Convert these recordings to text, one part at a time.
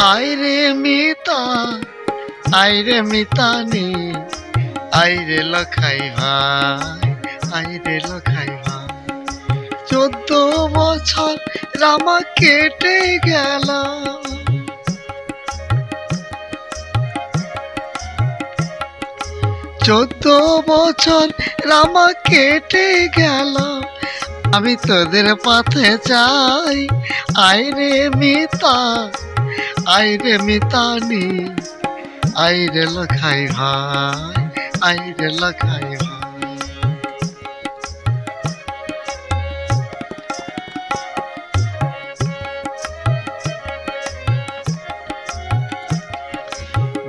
আইরে মিতা, আইরে মিতানি, আইরে লখাই ভাই, আইরে লখাই ভাই। চোদ্দ বছর রামা কেটে গেল। চোদ্দ বছর রামা কেটে গেল। আমি তোদের পথে চাই আইরে মিতা। আইরে মিতানি আইরে লখাই ভাই আইরে লখাই ভাই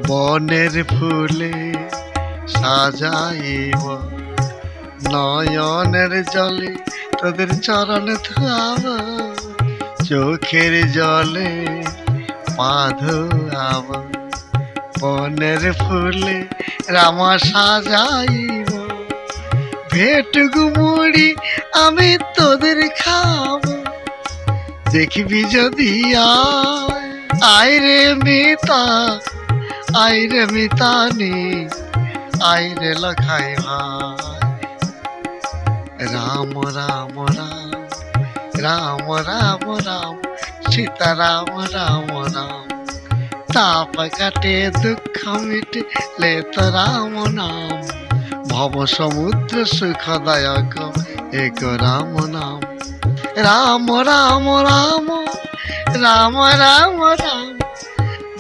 বনের ফুলে সাজাইব নয়নের জলে তোদের চরণ ধোয়াব চোখের জলে ধোয়াব বনের ফুলে রামা সাজাইব। ভেট গুমুড়ি আমি তোদের খাব, দেখবি যদি আয় রে মিতা, আয় রে মিতানি, আয় রে লখাই ভাই। রাম রাম রাম। রাম রাম রাম তাপ কাটে দুঃখ মিটে লে তো রাম নাম ভব সমুদ্র সুখদায়ক এক রাম নাম রাম রাম রাম রাম রাম রাম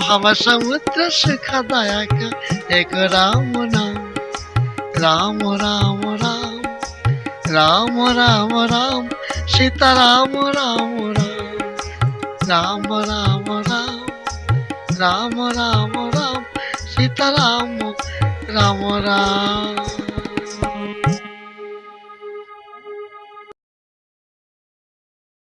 ভব সমুদ্র সুখদায়ক এক রাম নাম রাম রাম রাম রাম রাম রাম সীতারাম রাম রাম। রাম রাম রাম। রাম রাম রাম। সীতারাম রাম রাম।